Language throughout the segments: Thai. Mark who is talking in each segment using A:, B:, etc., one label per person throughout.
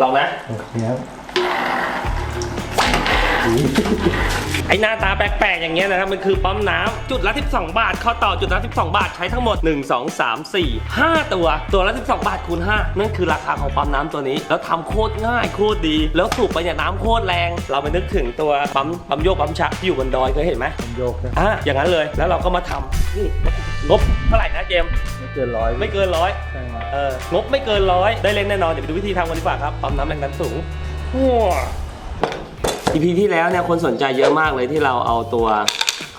A: ลองนะ
B: เนี่ย
A: ไอหน้าตาแปลกๆอย่างเงี้ยนะครับมันคือปั๊มน้ำจุดละ 12 บาทเข้าต่อจุดละ 12 บาทใช้ทั้งหมด 1 2 3 4 5 ตัว ตัวละ 12 บาทคูณ5นั่นคือราคาของปั๊มน้ำตัวนี้ แล้วทำโคตรง่ายโคตรดี แล้วสูบไปเนี่ยน้ำโคตรแรง เราไปนึกถึงตัวปั๊มปั๊มโยกปั๊มชักที่อยู่บนดอยเคยเห็นไหม
B: มันโยกนะ
A: อะอย่างนั้นเลยแล้วเราก็มาทำนี่ งบเท่าไหร่นะเจมส์
B: ไม่เกินร้อย
A: ไม่เกินร้อย
B: ใช่ครับ
A: เอองบไม่เกินร้อยได้เล่นแน่นอน เดี๋ยวไปดูวิธีทำกันดีกว่าครับปั๊มน้ำแรงดันสูงว้า EP ที่แล้วเนี่ยคนสนใจเยอะมากเลยที่เราเอาตัว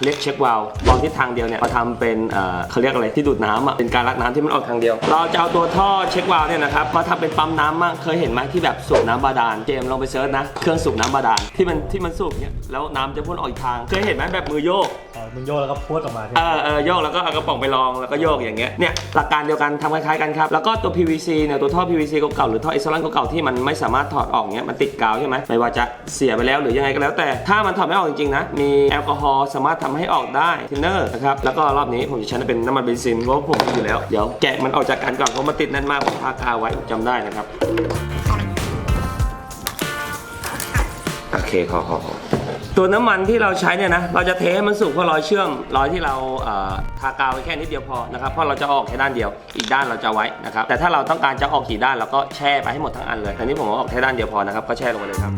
A: เรียกเช็ควาล์ววาล์วที่ทางเดียวเนี่ยมาทำเป็นเอ่อเขาเรียกอะไรที่ดูดน้ำอะเป็นการลักน้ำที่มันออกทางเดียว เราจะเอาตัวท่อเช็ควาล์วเนี่ยนะครับมาทำเป็นปั๊มน้ำมั่งเคยเห็นไหมที่แบบสูบน้ำบาดาลเจมส์ลองไปเซิร์ชนะเครื่องสูบน้ำบาดาลที่มันที่มันสูบเนี่ยแล้วน้ำจะพ่นออกอีกทาง เคยเห็นไหมแบบมือโยก
B: อ๋อ มันโยกแล้วก็พวดออกมาใช่ไห
A: เออเออโยกแล้วก็เอากระป๋องไปรองแล้วก็โยกอย่างเงี้ยเนี่ยหลักการเดียวกันทำคล้ายๆกันครับแล้วก็ตัว PVC เนี่ยตัวท่อ PVC เก่าๆหรือท่ออิสระเก่าๆที่มันไม่สามารถถอดออกเนี้ยมันติดกาวใช่ไหมไม่ว่าจะเสียไปแล้วหรือยังไงก็แล้ว แต่ถ้ามันถอดไม่ออกจริงๆนะมีแอลกอฮอล์สามารถทำให้ออกได้ทินเนอร์นะครับแล้วก็รอบนี้ผมจะใช้เป็นน้ำมันเบนซินเพราะว่าผมมีอยู่แล้วเดี๋ยวแกะมันออกจากกันก่อนเพราะมันติดแน่นมากผมพากาวไว้ผมจำได้นะครับโอเคขอขอขอ ตัวน้ำมันที่เราใช้เนี่ยนะ เราจะเทให้มันสุกเพราะรอยเชื่อมรอยที่เราเอ่อทากาวไว้แค่นิดเดียวพอนะครับ เพราะเราจะออกแค่ด้านเดียว อีกด้านเราจะไว้นะครับ แต่ถ้าเราต้องการจะออกกี่ด้านเราก็แช่ไปให้หมดทั้งอันเลย อันนี้ผมเอาออกแค่ด้านเดียวพอนะครับ ก็แช่ลงไปเลยครับ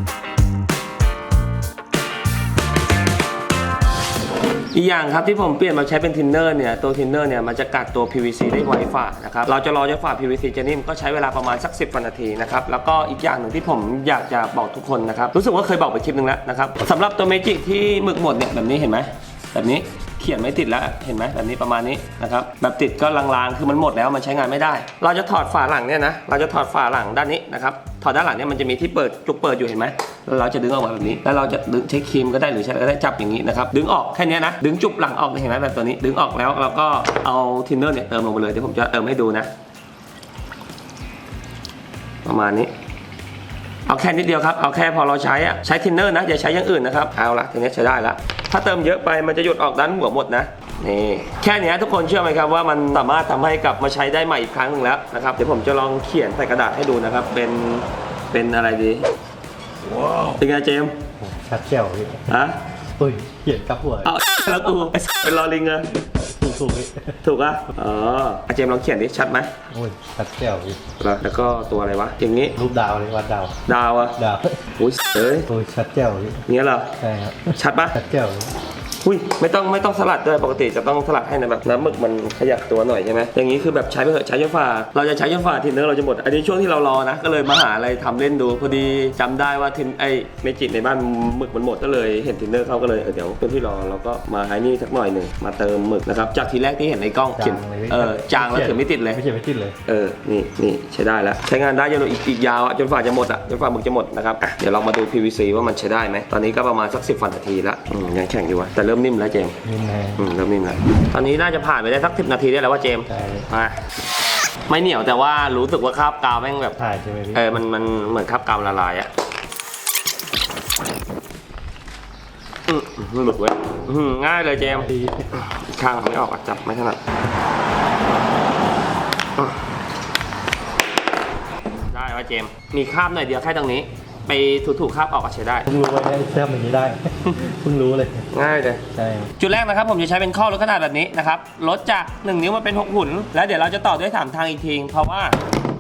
A: อีกอย่างครับที่ผมเปลี่ยนมาใช้เป็นทินเนอร์เนี่ยตัวทินเนอร์เนี่ยมันจะกัดตัว PVC ได้ไวฝ่านะครับเราจะรอจนฝ่า PVC จะนิ่มก็ใช้เวลาประมาณสัก 10นาทีนะครับแล้วก็อีกอย่างหนึ่งที่ผมอยากจะบอกทุกคนนะครับรู้สึกว่าเคยบอกไปคลิปหนึงแล้วนะครับสำหรับตัวเมจิกที่หมึกหมดเนี่ยแบบนี้เห็นไหมแบบนี้ เขียนไม่ติดแล้วเห็นไหมแบบนี้ประมาณนี้นะครับแบบติดก็ลางๆ คือมันหมดแล้วมันใช้งานไม่ได้ เราจะถอดฝาหลังเนี่ยนะเราจะถอดฝาหลังด้านนี้นะครับถอดด้านหลังเนี่ยมันจะมีที่เปิดจุกเปิดอยู่เห็นไหมแล้วเราจะดึงออกมาแบบนี้ แล้วเราจะดึงใช้ครีมก็ได้หรือใช้ก็ได้จับอย่างนี้นะครับดึงออกแค่นี้นะดึงจุกหลังออกเห็นไหมแบบตัวนี้ ดึงออกแล้วเราก็เอาทินเนอร์เนี่ยเติมลงไปเลยเดี๋ยวผมจะเติมให้ดูนะประมาณนี้เอาแค่นิดเดียวครับ เอาแค่พอเราใช้อะใช้ทินเนอร์นะอย่าใช้อย่างอื่นนะครับ เอาละทีนี้ใช้ได้ละ ถ้าเติมเยอะไปมันจะหยดออกด้านหัวหมดนะนี่แค่เนี้ยทุกคนเชื่อไหมครับว่ามันสามารถทำให้กลับมาใช้ได้ใหม่อีกครั้งหนึ่งแล้วนะครับเดี๋ยวผมจะลองเขียนใส่กระดาษให้ดูนะครับ เป็นเป็นอะไรดีว้าวเป็นไงเจมส์
B: โอ้ชัดเจ๋วพี่
A: ฮะ
B: อุ้ยเขียนกับหัว
A: เอาแล้วกูเป็นลอลิงเหรอ
B: ถูก ถูกพี่
A: ถูกอะอ๋ออะเจมส์ลองเขียนดิชัดไหม
B: โอ้ยชัดเจ๋วพี่
A: แล้วแล้วก็ตัวอะไรวะอย่างนี้
B: รูปดาวเลยวัดดาว
A: ดาวอะ
B: ดาว
A: อุ้ยเอ้ย
B: โอ้ยชัดเจ๋วพี่
A: เงี้ยเหรอ
B: ใช่ครับ
A: ชัดปะ
B: ชัดเจ๋วพี่
A: อุ้ยไม่ต้องไม่ต้องสลัดด้วยปกติจะต้องสลัดให้นะแบบน้ำหมึกมันขยับตัวหน่อยใช่ไหมอย่างนี้คือแบบใช้ไปเถอะใช้จนฝ่า เราจะใช้จนฝ่าทินเนอร์เราจะหมด อันนี้ช่วงที่เรารอนะ ก็เลยมาหาอะไรทำเล่นดู พอดีจำได้ว่าทินไอเมจิในบ้านหมึกมันหมดก็เลยเห็นทินเนอร์เขาก็เลยเออเดี๋ยวช่วงที่รอเราก็มาให้นี่สักหน่อยหนึ่งมาเติมหมึกนะครับจากทีแรกที่เห็นในกล้องเขียน
B: จางเลยพี่
A: เออจางแล้วเขียนไม่ติดเลย
B: ไม่เขียนไม่ติดเลย
A: เออนี่นี่ใช้ได้แล้วใช้งานได้จนอีกอีกยาวอะจนฝ่าจะหมดอะจนฝ่าหมึกจะหมดนะครับอะเดี๋ยวเรามาดู PVC ว่ามันใช้ได้ไหมตอนนี้ก็ประมาณสักสิบนาทีละอืมยังแข็งอยู่วะแต่เริ่มนิ่มแล้วเจมส์
B: นี่แน่
A: อืมเริ่มนิ่มแล้วตอนนี้น่าจะผ่านไปได้สักสิบนาทีได้แล้วว่าเจมส์
B: ใช่
A: มาไม่เหนียวแต่ว่ารู้สึกว่าคราบกาวแม่งแบบ
B: ถ่ายใช่ไหมพี่
A: เออมันมันเหมือนคราบกาวละลายอะอืมอืมหลุดเว้ยอืมง่ายเลยเจมส์
B: ดี
A: ข้างไม่ออกอะจับไม่ถนัดอะได้ว่าเจมส์มีคราบหน่อยเดียวแค่ตรงนี้ ไปถูๆคราบออกก็ใช้ได้
B: เพิ่งรู้ว่าได้เชื่อมอย่างนี้ได้ เพิ่งรู้เลย
A: ง่ายเลย
B: ใช่
A: จุดแรกนะครับผมจะใช้เป็นข้อลดขนาดแบบนี้นะครับลดจาก 1 นิ้วมาเป็น 6 หุ่น แล้วเดี๋ยวเราจะต่อด้วย 3 ทางอีกที เพราะว่า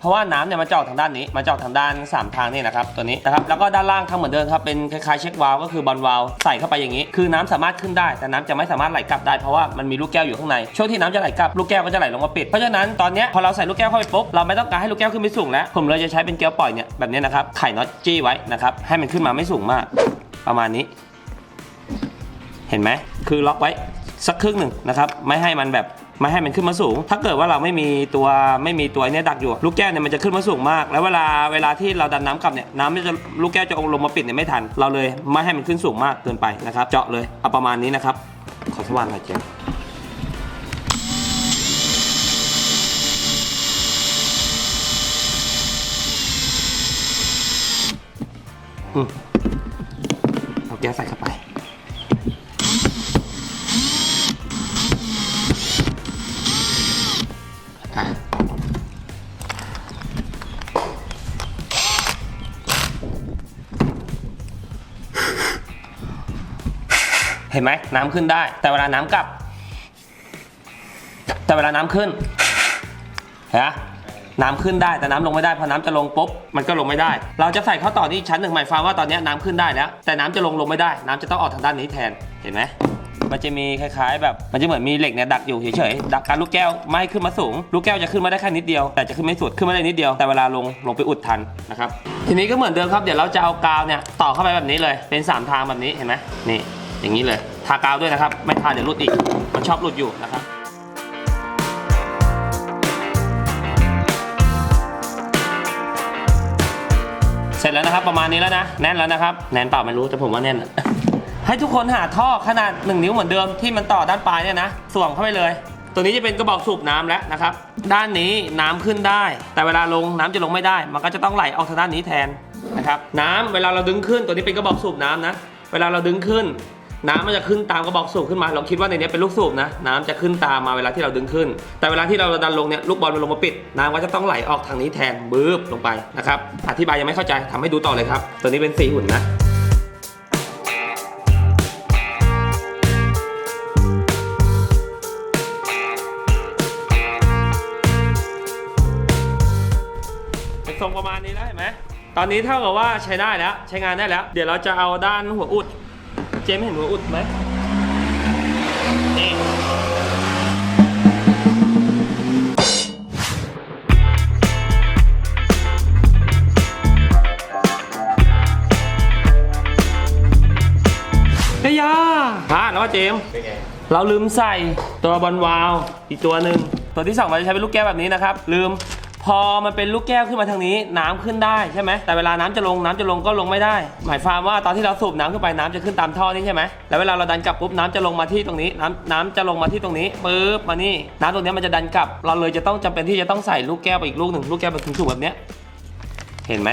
A: เพราะว่าน้ำเนี่ยมาเจาะทางด้านนี้มาเจาะทางด้าน 3 ทางนี่นะครับตัวนี้นะครับแล้วก็ด้านล่างทำเหมือนเดิมครับเป็นคล้ายๆเช็ควาล์วก็คือบอลวาล์วใส่เข้าไปอย่างนี้ คือน้ำสามารถขึ้นได้ แต่น้ำจะไม่สามารถไหลกลับได้เพราะว่ามันมีลูกแก้วอยู่ข้างในช่วงที่น้ำจะไหลกลับลูกแก้วก็จะไหลลงมาปิดเพราะฉะนั้นตอนนี้พอเราใส่ลูกแก้วเข้าไปปุ๊บเราไม่ต้องการให้ลูกแก้วขึ้นไปสูงแล้วผมเลยจะใช้เป็นเกลียวปล่อยเนี่ยแบบนี้นะครับไข่น็อตจี้ไว้นะครับให้มันขึ้นมาไม่สูงมาก ประมาณนี้ เห็นไหมคือล็อกไว้สักครึ่งหนึ่งนะครับไม่ให้มันแบบไม่ให้มันขึ้นมาสูง ถ้าเกิดว่าเราไม่มีตัวไม่มีตัวเนี้ยดักอยู่ ลูกแก้วเนี่ยมันจะขึ้นมาสูงมาก แล้วเวลาเวลาที่เราดันน้ำกลับเนี่ยน้ำมันจะลูกแก้วจะองลงมาปิดเนี่ยไม่ทัน เราเลยไม่ให้มันขึ้นสูงมากเกินไปนะครับ เจาะเลยเอาประมาณนี้นะครับ ขอสว่านหน่อยเจมส์เอาแก้วใส่เข้า เห็นไหมน้ำขึ้นได้ แต่เวลาน้ำกลับ แต่เวลาน้ำขึ้นเห็นไหมน้ำขึ้นได้แต่น้ำลงไม่ได้พอน้ำจะลงปุ๊บมันก็ลงไม่ได้ เราจะใส่ข้อต่อที่ชั้นหนึ่งหมายความว่าตอนนี้น้ำขึ้นได้แล้ว แต่น้ำจะลงลงไม่ได้ น้ำจะต้องออกทางด้านนี้แทนเห็นไหมมันจะมีคล้ายๆ แบบมันจะเหมือนมีเหล็กเนี่ยดักอยู่เฉยๆดักการลูกแก้วไม่ขึ้นมาสูง ลูกแก้วจะขึ้นมาได้แค่นิดเดียวแต่จะขึ้นไม่สุดขึ้นมาได้นิดเดียวแต่เวลาลงลงไปอุดทันนะครับทีนี้ก็เหมือนเดิมครับเดี๋ยวเราจะเอากาวเนี่ยต่อเข้าไปแบบนี้เลยเป็นสามทางแบบนี้เห็นไหมนี่ อย่างนี้เลย ทากาวด้วยนะครับ ไม่ทาเดี๋ยวหลุดอีก มันชอบหลุดอยู่นะครับเสร็จแล้วนะครับประมาณนี้แล้วนะแน่นแล้วนะครับแน่นเปล่าไม่รู้แต่ผมว่าแน่น ให้ทุกคนหาท่อขนาด 1 นิ้วเหมือนเดิมที่มันต่อด้านปลายเนี่ยนะสวมเข้าไปเลย ตัวนี้จะเป็นกระบอกสูบน้ำแล้วนะครับ ด้านนี้น้ำขึ้นได้ แต่เวลาลงน้ำจะลงไม่ได้ มันก็จะต้องไหลออกทางด้านนี้แทนนะครับ น้ำเวลาเราดึงขึ้น ตัวนี้เป็นกระบอกสูบน้ำนะ เวลาเราดึงขึ้น น้ำมันจะขึ้นตามกระบอกสูบขึ้นมา เราคิดว่าในนี้เป็นลูกสูบนะ น้ำจะขึ้นตามมาเวลาที่เราดึงขึ้น แต่เวลาที่เราดันลงเนี่ยลูกบอลมันลงมาปิด น้ำก็จะต้องไหลออกทางนี้แทนบึ้บลงไปนะครับอธิบายยังไม่เข้าใจทำให้ดูต่อเลยครับตัวนี้เป็นสีหุ่นนะเป็นทรงประมาณนี้แล้วเห็นไหมตอนนี้เท่ากับว่าใช้ได้แล้วใช้งานได้แล้ว เดี๋ยวเราจะเอาด้านหัวอุด มส์เห็นหัวอุดไหมนี่เฮียาพลาดแล้วว่าเจมส์
B: เป็นไง
A: เราลืมใส่ตัวบอลวาล์วอีกตัวหนึ่งตัวที่สองเราจะใช้เป็นลูกแก้วแบบนี้นะครับ ลืม พอมันเป็นลูกแก้วขึ้นมาทางนี้น้ำขึ้นได้ใช่ไหมแต่เวลาน้ำจะลงน้ำจะลงก็ลงไม่ได้ หมายความว่าตอนที่เราสูบน้ำขึ้นไปน้ำจะขึ้นตามท่อนี้ใช่ไหมแล้วเวลาเราดันกลับปุ๊บน้ำจะลงมาที่ตรงนี้ น้ำน้ำจะลงมาที่ตรงนี้ปุ๊บมานี่น้ำตรงนี้มันจะดันกลับ เราเลยจะต้องจำเป็นที่จะต้องใส่ลูกแก้วไปอีกลูกหนึ่งลูกแก้วแบบสูงๆแบบเนี้ยเห็นไหม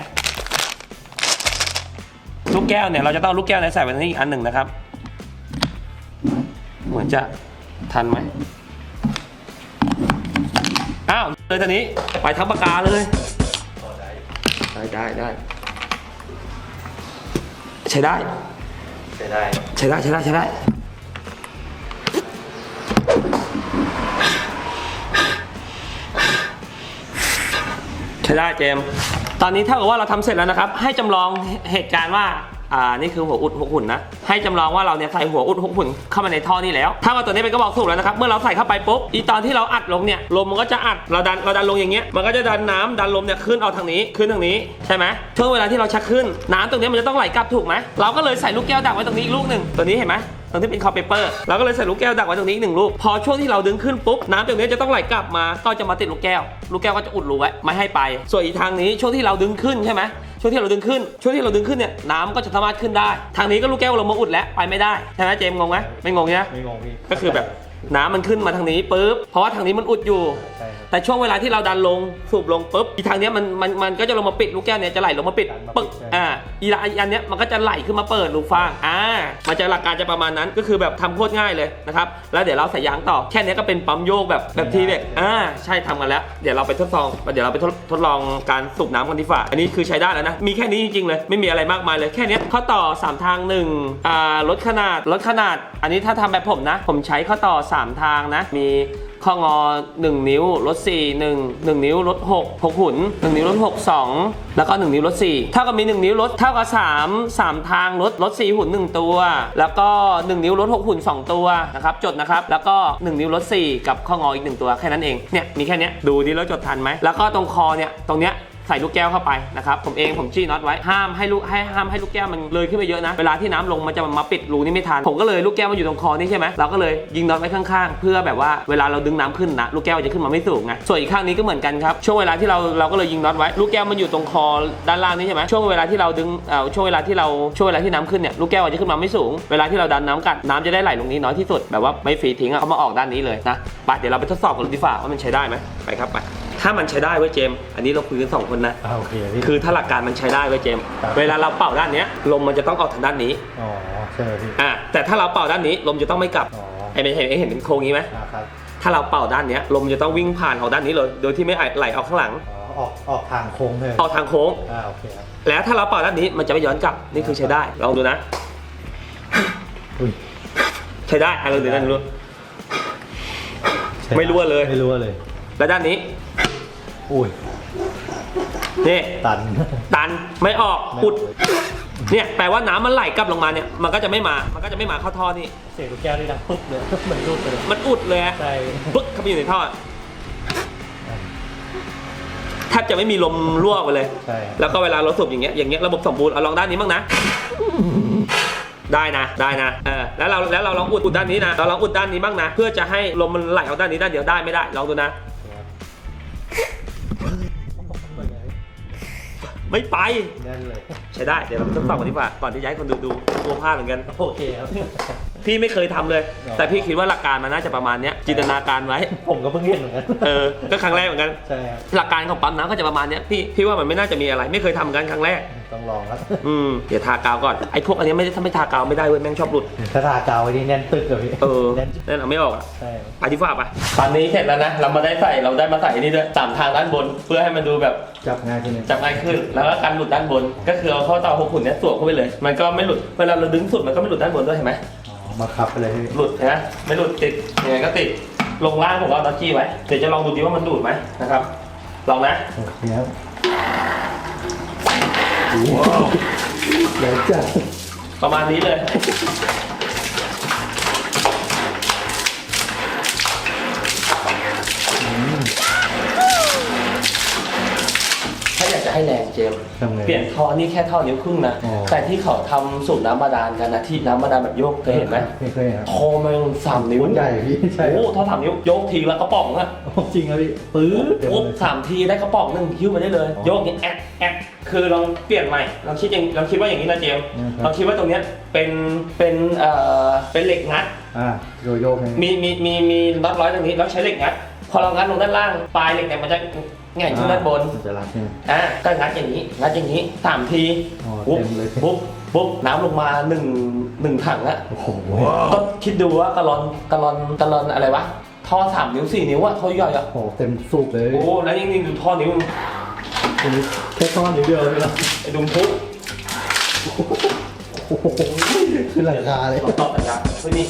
A: ลูกแก้วเนี่ยเราจะต้องลูกแก้วเนี่ยใส่ไปตรงนี้อีกอันหนึ่งนะครับ เหมือนจะทันไหม เลยตอนนี้ไปทั้งปากกาเลย
B: พอได้
A: ได้ได้ได้ ใช้ได้
B: ใช้ได้
A: ใช้ได้ใช้ได้ใช้ได้ ใช้ได้เจมส์ตอนนี้เท่ากับว่าเราทำเสร็จแล้วนะครับ ให้จำลองเหตุการณ์ว่า อ่านี่คือหัวอุดหกหุ่นนะให้จำลองว่าเราเนี่ยใส่หัวอุดหกหุ่นเข้ามาในท่อนี่แล้วถ้าว่าตัวนี้เป็นกระบอกสูบแล้วนะครับเมื่อเราใส่เข้าไปปุ๊บอีตอนที่เราอัดลงเนี่ยลมมันก็จะอัดเราดันเราดันลงอย่างเงี้ยมันก็จะดันน้ำดันลมเนี่ยขึ้นเอาทางนี้ขึ้นทางนี้ใช่ไหมช่วงเวลาที่เราชักขึ้นน้ำตรงนี้มันจะต้องไหลกลับถูกไหมเราก็เลยใส่ลูกแก้วดักไว้ตรงนี้อีกลูกหนึ่งตัวนี้เห็นไหมตรงที่เป็นคอเปเปอร์เราก็เลยใส่ลูกแก้วดักไว้ตรงนี้อีกหนึ่งลูก พอช่วงที่เราดึงขึ้นปุ๊บ น้ำตรงนี้จะต้องไหลกลับมา ก็จะมาติดลูกแก้ว ลูกแก้วก็จะอุดรูไว้ไม่ให้ไป ส่วนอีกทางนี้ช่วงที่เราดึงขึ้นใช่ไหมช่วงที่เราดึงขึ้น ช่วงที่เราดึงขึ้นเนี่ยน้ำก็จะสามารถขึ้นได้ ทางนี้ก็ลูกแก้วลงมาอุดแล้วไปไม่ได้ใช่ไหมเจมส์งงไหมไม่งงใช่ไหม
B: ไม่งงพี่
A: ก็คือแบบน้ำมันขึ้นมาทางนี้ปุ๊บเพราะว่าทางนี้มันอุดอยู่
B: ใช่ครับ
A: แต่ช่วงเวลาที่เราดันลงสูบลงปุ๊บอีทางเนี้ยมันมันมันก็จะลงมาปิดลูกแก้วเนี่ยจะไหลลงมาปิด
B: ดันมาปิด
A: ปึ๊ก
B: ใช่
A: อ่าอีละอีอันเนี้ยมันก็จะไหลขึ้นมาเปิดลูกฟ้างอ่ามันจะหลักการจะประมาณนั้นก็คือแบบทำโคตรง่ายเลยนะครับแล้วเดี๋ยวเราใส่ยางต่อแค่เนี้ยก็เป็นปั๊มโยกแบบแบบทีเด็กอ่าใช่ทำกันแล้ว เดี๋ยวเราไปทดลองเดี๋ยวเราไปทดทดลองการสูบน้ำกันดีกว่าอันนี้คือใช้ได้แล้วนะมีแค่นี้จริงๆเลย ไม่มีอะไรมากมายเลย แค่นี้ข้อต่อสามทางหนึ่งอ่าลดขนาดลดขนาด อันนี้ถ้าทำแบบผมนะ ผมใช้ข้อต่อสามทางนะ มีข้องอ 1 นิ้วลด4 1 1 นิ้วลด6 6หุ่น1 นิ้วลด6 2 แล้วก็ 1 นิ้วลด4เท่ากับมี 1 นิ้วลดเท่ากับ 3 3 ทางลดลด4หุ่น 1 ตัว แล้วก็ 1 นิ้วลด6หุ่น 2 ตัวนะครับจดนะครับ แล้วก็ 1 นิ้วลด4กับข้องออีก 1 ตัวแค่นั้นเองเนี่ยมีแค่นี้ดูดิแล้วจดทันไหมแล้วก็ตรงคอเนี่ยตรงเนี้ย ใส่ลูกแก้วเข้าไปนะครับผมเองผมจี้น็อตไว้ห้ามให้ลูกให้ห้ามให้ลูกแก้วมันเลยขึ้นไปเยอะนะ เวลาที่น้ำลงมันจะมาปิดรูนี่ไม่ทันผมก็เลยลูกแก้วมันอยู่ตรงคอนี่ใช่ไหมเราก็เลยยิงน็อตไว้ข้างๆ เพื่อแบบว่าเวลาเราดึงน้ำขึ้นนะลูกแก้วจะขึ้นมาไม่สูงไงส่วนอีกข้างนี้ก็เหมือนกันครับช่วงเวลาที่เราเราก็เลยยิงน็อตไว้ลูกแก้วมันอยู่ตรงคอด้านล่างนี่ใช่ไหมช่วงเวลาที่เราดึงเอ่อช่วงเวลาที่เราช่วงเวลาที่น้ำขึ้นเนี่ยลูกแก้วจะขึ้นมาไม่สูง เวลาที่เราดันน้ำกัดน้ำจะได้ไหลลงนี้น้อยที่สุดแบบว่าไม่ฟรีทิ้งอะเขามาออกด้านนี้เลยนะไปเดี๋ยวเราไปทดสอบกันดีกว่าว่ามันใช้ได้ไหมไปครับไป ถ้ามันใช้ได้เว้ยเจมส์อันนี้เราคุยกันสองคนนะ
B: อ่าโอเคพี่
A: คือถ้าหลักการมันใช้ได้เว้ยเจมส์
B: ครับ
A: เวลาเราเป่าด้านเนี้ยลมมันจะต้องออกทางด้านนี้
B: อ๋อใช่พี่
A: อ่าแต่ถ้าเราเป่าด้านนี้ลมจะต้องไม่กลับ
B: อ๋อ
A: ไอ้ไม่เห็นไอ้เห็นเป็นโครงนี้ไหม
B: อ่าครับ
A: ถ้าเราเป่าด้านเนี้ยลมจะต้องวิ่งผ่านออกด้านนี้เลยโดยที่ไม่ไหลออกข้างหลัง
B: อ๋อออกออกทางโค้งเลย
A: ออกทางโค้ง
B: อ่าโอเคครับ
A: แล้วถ้าเราเป่าด้านนี้มันจะไม่ย้อนกลับนี่คือใช้ได้ลองดูนะ
B: อุ้ย
A: ใช้ได้อะไรเดี๋ยวนั่นรู้ไม่รั่วเลย
B: ไม่รั่วเลย
A: แล้วด้านนี้
B: อุ้ย
A: นี่
B: ตัน
A: ตันไม่ออกอุด เนี่ยแปลว่าน้ำมันไหลกลับลงมาเนี่ยมันก็จะไม่มา มันก็จะไม่มาเข้าท่อนี่
B: เสียงลูกแก้วนี่ดังปึ๊บเลยเหมือนรูดไปเลย
A: มันอุดเลยฮะ
B: ใช่
A: ปึ๊กเข้าไปอยู่ในท่อแทบจะไม่มีลมรั่วไปเลย
B: ใช่
A: แล้วก็เวลาเราสูบอย่างเงี้ยอย่างเงี้ยระบบสมบูรณ์เอาลองด้านนี้บ้างนะ ได้นะได้นะเออแล้วเราแล้วเราลองอุดอุดด้านนี้นะเราลองอุดด้านนี้บ้างนะ เพื่อจะให้ลมมันไหลออกด้านนี้ด้านเดียวได้ไม่ได้ลองดูนะ ไม่ไป
B: แน่นเลย
A: ใช้ได้ เดี๋ยวเราไปทดสอบกันดีกว่า ก่อนที่จะให้คนดูดูตัวพลาดเหมือนกัน
B: โอเคครับ
A: พี่ไม่เคยทำเลย
B: อ๋อ
A: แต่พี่คิดว่าหลักการมันน่าจะประมาณเนี้ยจินตนาการไว้
B: ผมก็เพิ่งเห็นเหมือนกัน
A: เออ ก็ครั้งแรกเหมือนกัน
B: ใช่ครับ
A: หลักการของปั๊มน้ำก็จะประมาณเนี้ยพี่พี่ว่ามันไม่น่าจะมีอะไร ไม่เคยทำกันครั้งแรก
B: ต้องลองครับ
A: อืมเดี๋ยวทากาวก่อนไอ้พวกอันเนี้ยไม่ได้ถ้าไม่ทากาวไม่ได้เว้ยแม่งชอบหลุด
B: ถ้าทากาวไว้นี่แน่นตึกเลยพี่
A: เออ
B: แน่น
A: นั่นเอาไม่ออกอะ
B: ใช่
A: ไปที่ฝ้าไปตอนนี้เสร็จแล้วนะเรามาได้ใส่เราได้มาใส่นี่ด้วยสามทางด้านบน เพื่อให้มันดูแบบ
B: จับง่ายขึ้นเลย
A: จับง่ายขึ้น แล้วก็การหลุดด้านบน ก็คือเอาเข้าเตาหกขุนเนี้ยสวมเข้าไปเลย มันก็ไม่หลุด เวลาเราดึงสุดมันก็ไม่หลุดด้านบนด้วยเห็นไหม
B: อ๋อมาขับไปเลยพี่
A: หลุดนะไม่หลุดติดยังไงก็ติดลงล่างผมเอาดักจี้ไว้เดี๋ยวจะลองดูดิว่ามันดูดไหมนะครับลองนะ
B: โอเคครับว้าว เดี๋ยวจัด
A: ประมาณนี้เลย ถ้าอยาก จะให้แรงเจมส์
B: ทำไง
A: เปลี่ยนท่อนี่แค่ท่อนิ้วครึ่งนะ
B: อ๋อ
A: แต่ที่เขาทำสูบน้ำบาดาลกันนะที่น้ำบาดาลแบบโยกเคยเห็นไหม
B: ไม่เคยครับ
A: ท่อมันสามนิ้ว
B: โคตรใหญ่พี่ใช่
A: โอ้ท่อสามนิ้วโยกทีละกระป๋องอะ
B: โอ้จริงครับพี่ปื๊ดเดี๋ยว
A: ปุ๊บ
B: เลย
A: สามทีได้กระป๋องหนึ่งหิ้วมาได้เลย
B: อ๋อ
A: โยกอย่างแอะแอะคือลองเปลี่ยนใหม่ลองคิดอย่างลองคิดว่าอย่างนี้นะเจมส์
B: อืมครับ
A: ลองคิดว่าตรงเนี้ยเป็นเป็นเอ่อเป็นเหล็กงัด
B: อ่าโยโย่ให้
A: มีมีมีมีน็อตร้อยตรงนี้แล้วใช้เหล็กงัด พอเรางัดลงด้านล่างปลายเหล็กเนี่ยมันจะ แหง่งขึ้นด้านบน
B: มันจะรัดใช่ไหม
A: อะก็งัดอย่างนี้งัดอย่างนี้สามที
B: อ๋อ
A: ปุ๊บ
B: เต็มเลย
A: ปุ๊บปุ๊บน้ำลงมาหนึ่งหนึ่งถังอะ
B: โอ้โห
A: ก็คิดดูว่ากะลอนกะลอนกะลอนอะไรวะท่อสามนิ้วสี่นิ้วอะท่อย่อยอะ
B: โอ้โหเต็มสูบเลย
A: โอ้แล้วยิ่งยิ่งดูท่อนิ้ว
B: แค่ก้อนนิดเดียวเลยนะ
A: ไอ้ดุมพุก
B: โอ้โหขึ้นหลังคาเลย
A: ต่อสัญญาเฮ้ยนี่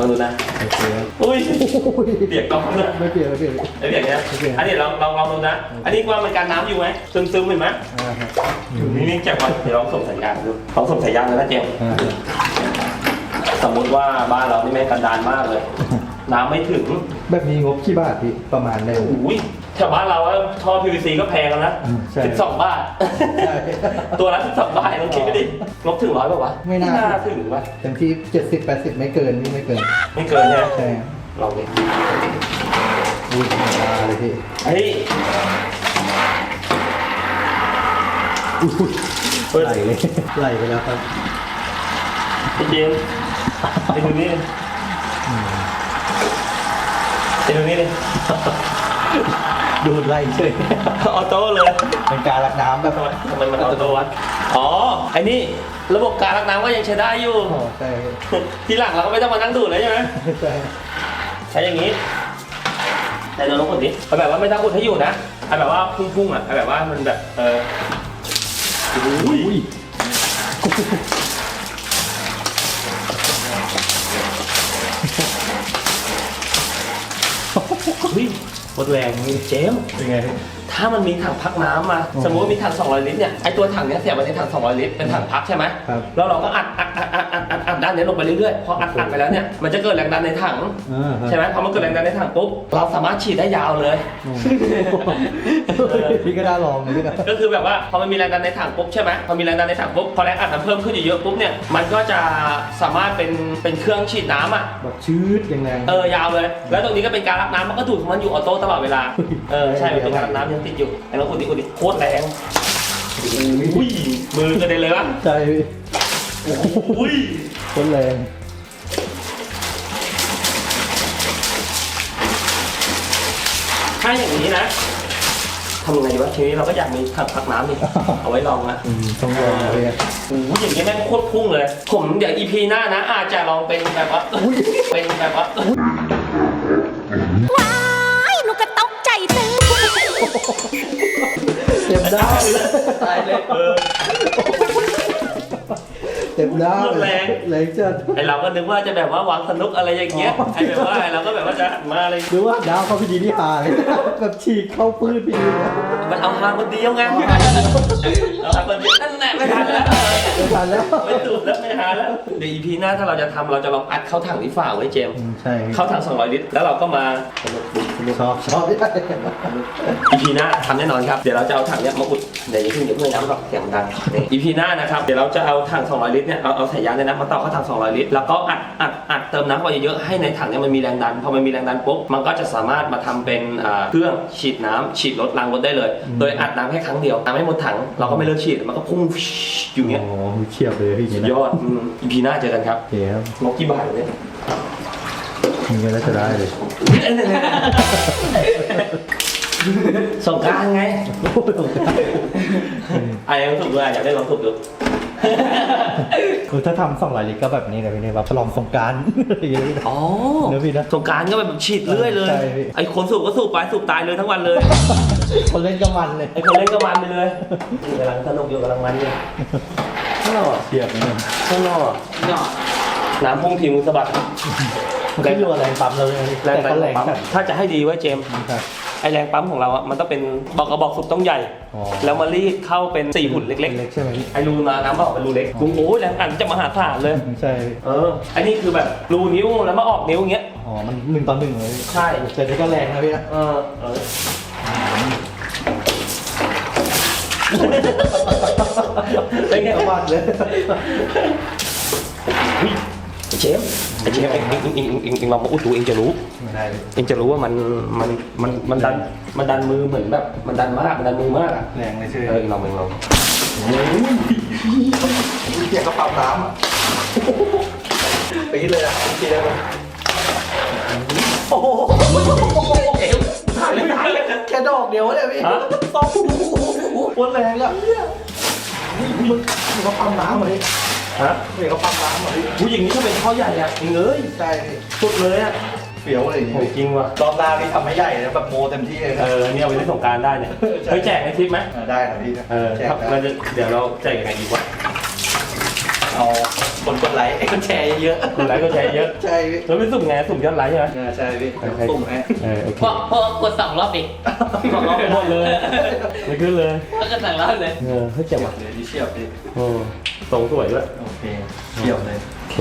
A: ลองดูนะ
B: โอเคครับ
A: อุ้ย
B: โอ้ย
A: เปียกกล้องเลย
B: ไม่เปลี่ยนไม่เปลี่ยน
A: ไอ้เปียกเนี้ย
B: ไม่เปียก
A: อันนี้ลองลองลองดูนะ อันนี้ว่ามันการน้ำอยู่ไหมซึมซึมๆเห็นไหม
B: อ่าครับ
A: อยู่นิ่งๆจากวันเดี๋ยวลองส่งสัญญาณดูลองส่งสัญญาณเลยนะเจมส์
B: อ่าครับ
A: สมมุติว่าบ้านเรานี่แม่งกันดานมากเลย น้ำไม่ถึง
B: แบบนี้งบกี่บาทพี่ประมาณได้
A: อุ้ย แถวบ้านเราอะท่อ PVC ก็แพงแล้วนะ
B: อืมใช่
A: สิบสองบาท
B: ใช่
A: ตัวละสิบสองบาทลองคิดดูดิงบถึงร้อยป่าวะ
B: ไม่น่า
A: ถึงวะ
B: เต็มที่เจ็ดสิบแปดสิบไม่เกินนี่ไม่เกิน
A: ไม่เกินเนี่ย
B: ใช่ครับ
A: ลองดิ
B: อุ้ยธรรมดาเลยพี่
A: เฮ้ย
B: อุ้ย
A: เฮ้ย
B: ไหลเลยไหลไปแล้วครับ
A: พี่เจมส์ไปดูนี่เลยไปดูนี่เลย
B: ดูดไหลเฉย
A: ออโต้เลย
B: เป็นการรักน้ำแบบ
A: ทำไมทำไมมันออโต้วะอ๋อไอ้นี่ระบบการรักน้ำก็ยังใช้ได้อยู่
B: อ๋อใช่
A: ทีหลังเราก็ไม่ต้องมานั่งดูดเลยใช่ไหม
B: ใช่
A: ใช้อย่างนี้แต่เราลองกดดิเอาแบบว่าไม่ต้องกดให้อยู่นะเอาแบบว่าพุ่งๆอะเอาแบบว่ามันแบบเอออุ้ย
B: อุ้ย
A: เฮ้ยหมดแรงเจมส์
B: เป็นไงพี่
A: ถ้ามันมีถังพักน้ำมา
B: อ๋อ
A: สมมติว่ามีถัง 200 ลิตรเนี่ยไอตัวถังเนี้ยเสียบไว้ในถัง 200 ลิตรเป็นถังพักใช่ไหม
B: ครับ
A: แล้วเราก็อัดอัดอัดอัดอัดอัดอัดด้านนี้ลงไปเรื่อยๆพออัดอัดไปแล้วเนี่ยมันจะเกิดแรงดันในถัง
B: อ่าครับ
A: ใช่ไหมพอมันเกิดแรงดันในถังปุ๊บเราสามารถฉีดได้ยาวเลย
B: อ๋อพี่ก็ได้ลองเลยพี่นะ
A: ก็คือแบบว่าพอมันมีแรงดันในถังปุ๊บใช่ไหมพอมีแรงดันในถังปุ๊บพอแรงอัดมันเพิ่มขึ้นเยอะๆปุ๊บเนี่ยมันก็จะสามารถเป็นเป็นเครื่องฉีดน้ำอะ
B: แบบชืดแรงๆ
A: เออยาวเลย แล้วตรงนี้ก็เป็นการรับน้ำมันก็ดูดของมันอยู่ออโต้ตลอดเวลา เออใช่มันเป็นการรับน้ำยังติดอยู่ไอ้เราอุดดิอุดดิโคตรแรงอุ้ยมือกระเด็นเลยวะ
B: ใช่พี่
A: อุ้ย
B: คนแรง
A: ถ้าอย่างนี้นะทำยังไงดีวะทีนี้เราก็อยากมีถังพักน้ำนี่เอาไว้ลองนะ
B: อืมต้องลองเลยอะ
A: โอ้โหอย่างนี้แม่งโคตรพุ่งเลย ผมเดี๋ยว EP หน้านะ อาจจะลองเป็นแบบว่าเป็นแบบว่า
B: ได้
A: ตายเลยเออ
B: เต็เต็มหน้า
A: หมดแรง
B: แรงจัด
A: ไอเราก็นึกว่าจะแบบว่าวางสนุกอะไรอย่างเงี้ย
B: อ๋อ
A: ไอแบบว่าไอ้เราก็แบบว่าจะมาอะไร
B: หรือว่าดาวเข้าพิธีที่หายแบบฉีกเข้าปืนพิธีเลย
A: มันเอามาคนเดียวไงเอามาคนเดียวนั่นแหละไม่ทันแล้ว
B: ไม่ทันแล้ว
A: ไม่ถูกแล้วไม่ทันแล้ว เดี๋ยว EP หน้าถ้าเราจะทำเราจะลองอัดเข้าถังนี้ฝ่าไว้เจมส์
B: อืมใช่
A: เข้าถัง200ลิตรแล้วเราก็มา
B: ชอบชอบได้
A: EP หน้าทำแน่นอนครับ เดี๋ยวเราจะเอาถังเนี้ยมาอุดเดี๋ยวอย่าเพิ่งอย่าเพิ่งน้ำหรอกเสียงมันดังนี่ EP หน้านะครับเดี๋ยวเราจะเอาถัง 200 ลิตรเนี่ยเอาเอาสายยางเนี่ยนะมาต่อเข้าถัง 200 ลิตรแล้วก็อัดอัดอัดเติมน้ำไปเยอะๆให้ในถังเนี่ยมันมีแรงดันพอมันมีแรงดันปุ๊บมันก็จะสามารถมาทำเป็นอ่าเครื่องฉีดน้ำฉีดรถล้างรถได้เลย โดยอัดน้ำแค่ครั้งเดียวน้ำให้หมดถังเราก็ไม่เลิกฉีดมันก็พุ่งอยู่เงี้ย
B: โอ้โหเฉียบเลยพี่
A: สุ
B: นี่
A: ด
B: นะ
A: ยอดอืม EP หน้าเจอกันครับ
B: โอเคครับ
A: งบกี่บาทเนี่ย
B: มีเงินแล้วจะได้เลย
A: สงกรารไงไอ้ยังถูกด้วยอยากได้ลองถูกดู
B: คือถ้าทำสองหลายลิตรก็แบบนี้เลยพี่เนี่ยแบบฉลองสงกราร อะไรอย่างเงี้ย
A: อ๋อ
B: เดี๋ยวพี่นะ
A: สงกรารก็แบบฉีดเรื่อยเลย
B: ใช่พี่
A: ไอ้คนสูบก็สูบไปสูบตายเลยทั้งวันเลย
B: คนเล่นก็มันเลย
A: ไอ้คนเล่นก็มันไปเลยกำลังสนุกอยู่กำลังมันอยู่ข้างนอก
B: เฉียบนะ
A: ข้างนอกน้ำพุ่งทีมือสะบัด
B: มันขึ้นอยู่กับแรงปั๊มเราเลย
A: แรง
B: แต่ก็แรง
A: ปั๊ม
B: จัด
A: ถ้าจะให้ดีไว้เจมส์
B: ครับ
A: ไอแรงปั๊มของเราอะมันต้องเป็นบอกกระบอกสูบต้องใหญ่
B: อ๋อ
A: แล้วมารีดเข้าเป็นสี่หุ่นเล็ก
B: เล็กใช่ไหมพี่
A: ๆไอรูนาน้ำก็ออกเป็นรูเล็กโอ้โหแรงอันจะมหาศาลเลย
B: ใช่พี่
A: เอออันนี้คือแบบรูนิ้วแล้วมาออกนิ้วอย่างเงี้ย
B: อ๋อ มันหนึ่งต่อหนึ่งเลย
A: ใช่
B: แต่นี่ก็แรงนะพี่นะ
A: เออเออเป็นไง
B: สะบัดเลย
A: เฮ้ยไอ้ เจมส์ไอ้เจมส์เองเองเองเองเองเองลองมาอุดดูเองจะรู้
B: ไม่ได้เลย
A: เองจะรู้ว่ามันมันมันมันดันมันดันมือเหมือนแบบ มันดันมากมันดันมือมากอะ
B: แรงเลยใช่ไหม
A: เออเองลองเองลอง
B: เกี่ยวกับปั๊มน้ำอะปีดเลยอะปีดเลย
A: โอ้โหเอวถ่ายเลยถ่ายเลย
B: แค่ดอกเดียวเนี่ยพี่
A: ฮะ
B: ต้องปวดแรงอะนี่มึงมึงก็ปั๊มน้ำเหรอพี่
A: ฮะ
B: มึงก็ปั๊มน้ำเหรอพี่
A: ผู้หญิงนี่ถ้าเป็นข้อใหญ่อะเองเอ้ย
B: ใช่พี่
A: สุดเลยอะ
B: เฟี้ยวเลย
A: โหจริงว่ะ
B: รอบหน้าพี่ทำให้ใหญ่นะแบบโมเต็มที่เลย
A: เอ
B: นะ
A: อเนี่ยเอาไปเล่นสงกรารได้เนี่ย
B: ใช่
A: เฮ้ยแจกในทริปไหม
B: เออได้นะพี่นะ
A: เออ
B: แจ
A: ครั
B: ก
A: บ
B: นะ
A: เราจะเดี๋ยวเราแจกยังไงดีวะ
B: เอาคนกดไลค์กดแชร์เยอะ
A: กดไลค์กดแชร์เยอะ
B: ใช่พี่
A: แล้วไม่สุ่มไงสุ่มยอดไลค์ใช่ไหม
B: เออใช่พี่ตุ่มให้
A: เออโอเค
C: พอพอกดสองรอบดิ
A: บอกเราไปหมดเลยไม่ขึ้นเลย
C: แล้วก็สองรอบเลย
A: เออเฮ้ยเจ๋งว่ะ
B: เลยที่เชียบดิ
A: เออ ทรงสวยด้วย
B: โอเคเชียบเลย
A: โอเค